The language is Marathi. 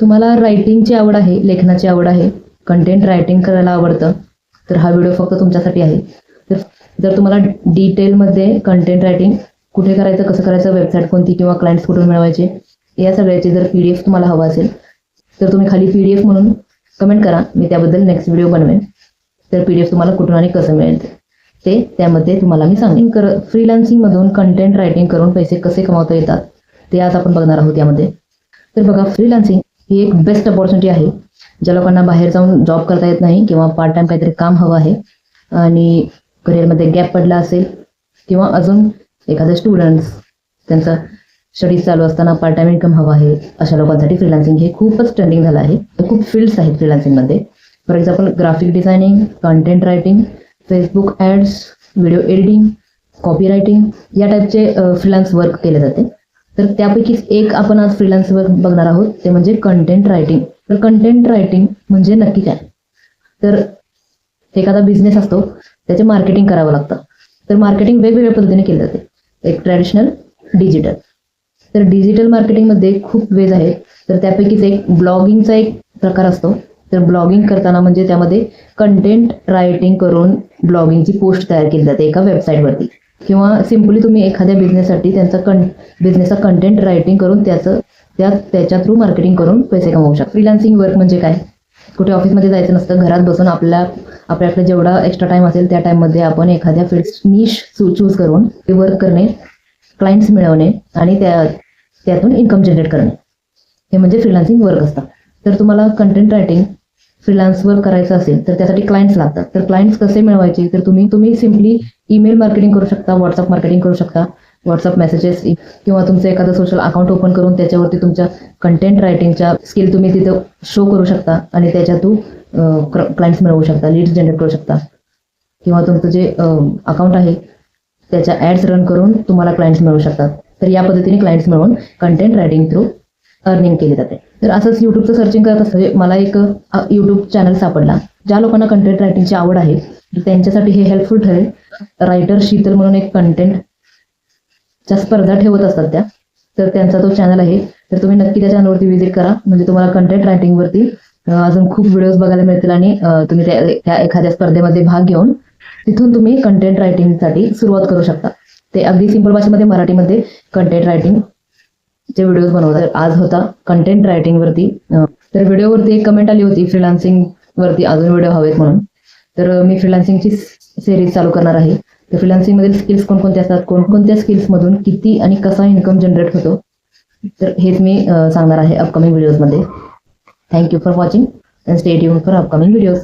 तुम्हाला रायटिंगची आवड आहे लेखनाची आवड आहे कंटेंट रायटिंग करायला आवडतं तर हा व्हिडिओ फक्त तुमच्यासाठी आहे. तर जर तुम्हाला डिटेलमध्ये कंटेंट रायटिंग कुठे करायचं कसं करायचं वेबसाईट कोणती किंवा क्लायंट्स कुठून मिळवायचे या सगळ्याची जर पी डी एफ तुम्हाला हवा असेल तर तुम्ही खाली पी डी एफ म्हणून कमेंट करा मी त्याबद्दल नेक्स्ट व्हिडिओ बनवेन. तर पी डी एफ तुम्हाला कुठून आणि कसं मिळेल ते. ते त्यामध्ये तुम्हाला मी सांगेन. कर फ्रीलान्सिंगमधून कंटेंट रायटिंग करून पैसे कसे कमावता येतात ते आज आपण बघणार आहोत यामध्ये. तर बघा फ्रीलान्सिंग ही एक बेस्ट अपॉर्च्युनिटी आहे. ज्या लोकांना बाहेर जाऊन जॉब करता येत नाही किंवा पार्ट टाइम काहीतरी काम हवं आहे आणि करिअरमध्ये गॅप पडला असेल किंवा अजून एखादं स्टुडंट्स त्यांचा स्टडीज चालू असताना पार्ट टाइम इन्कम हवा आहे अशा लोकांसाठी फ्रीलान्सिंग हे खूपच ट्रेंडिंग झालं आहे. खूप फील्ड्स आहेत फ्रीलान्सिंगमध्ये for example graphic designing content writing Facebook ads video editing copy writing या टाईपचे फ्रीलान्स वर्क केले जाते. तर त्यापैकीच एक आपण आज फ्रीलान्सवर बघणार आहोत ते म्हणजे कंटेंट रायटिंग तर कंटेंट रायटिंग म्हणजे नक्की काय? तर एखादा बिझनेस असतो त्याचे मार्केटिंग करावं लागतं. तर मार्केटिंग वेगवेगळ्या पद्धतीने केले जाते. एक ट्रॅडिशनल डिजिटल तर डिजिटल मार्केटिंगमध्ये खूप वेज आहेत तर त्यापैकीच एक ब्लॉगिंगचा एक प्रकार असतो. तर ब्लॉगिंग करताना म्हणजे त्यामध्ये कंटेंट रायटिंग करून ब्लॉगिंगची पोस्ट तयार केली जाते एका वेबसाईटवरती किंवा सिम्पली तुम्ही एखाद्या बिझनेससाठी त्यांचा कं बिझनेसचा कंटेंट रायटिंग करून त्याचं त्या त्याच्या थ्रू मार्केटिंग करून पैसे कमवू शकता. फ्रीलान्सिंग वर्क म्हणजे काय? कुठे ऑफिसमध्ये जायचं नसतं घरात बसून आपल्या आपल्याकडे जेवढा एक्स्ट्रा टाइम असेल त्या टाइममध्ये आपण एखाद्या फील्ड निश चूज करून ते वर्क करणे क्लायंट्स मिळवणे आणि त्या त्यातून इन्कम जनरेट करणे. हे म्हणजे फ्रीलान्सिंग वर्क असतं. तर तुम्हाला कंटेंट रायटिंग फ्रीलान्सवर करायचं असेल तर त्यासाठी क्लायंट्स लागतात. तर क्लायंट्स कसे मिळवायचे? तर तुम्ही तुम्ही सिम्पली ईमेल मार्केटिंग करू शकता व्हॉट्सअप मार्केटिंग करू शकता व्हॉट्सअप मेसेजेस किंवा तुमचं एखादं सोशल अकाउंट ओपन करून त्याच्यावरती तुमच्या कंटेंट रायटिंगच्या स्किल तुम्ही तिथं शो करू शकता आणि त्याच्यातून क्लायंट्स मिळवू शकता लीड्स जनरेट करू शकता. किंवा तुमचं जे अकाउंट आहे त्याच्या ॲड्स रन करून तुम्हाला क्लायंट्स मिळू शकतात. तर या पद्धतीने क्लायंट्स मिळवून कंटेंट रायटिंग थ्रू अर्निंग केली जाते. तर असंच यूट्यूबचं सर्चिंग करत असतं मला एक यूट्यूब चॅनल सापडला. ज्या लोकांना कंटेंट रायटिंगची आवड आहे तर त्यांच्यासाठी हे हेल्पफुल ठरेल. रायटर शीतल म्हणून एक कंटेंट च्या स्पर्धा ठेवत असतात त्या. तर त्यांचा तो चॅनल आहे. तर तुम्ही नक्की त्या चॅनलवरती व्हिजिट करा. म्हणजे तुम्हाला कंटेंट रायटिंगवरती अजून खूप व्हिडिओज बघायला मिळतील आणि तुम्ही त्या एखाद्या स्पर्धेमध्ये भाग घेऊन तिथून तुम्ही कंटेंट रायटिंगसाठी सुरुवात करू शकता. ते अगदी सिंपल भाषेमध्ये मराठीमध्ये कंटेंट रायटिंग चे व्हिडिओज बनवतात. आज होता कंटेंट रायटिंग वरती. तर व्हिडिओवरती एक कमेंट आली होती फ्रीलान्सिंग वरती. अजून व्हिडिओ हवेत म्हणून. तर मी फ्रीलान्सिंगची सिरीज चालू करणार आहे. तर फ्रीलान्सिंग मधील स्किल्स कोणकोणते असतात? कोणकोणत्या स्किल्स मधून किती आणि कसा इन्कम जनरेट होतो? तर हेच मी सांगणार आहे upcoming व्हिडिओजमध्ये thank you for watching and stay tune for upcoming videos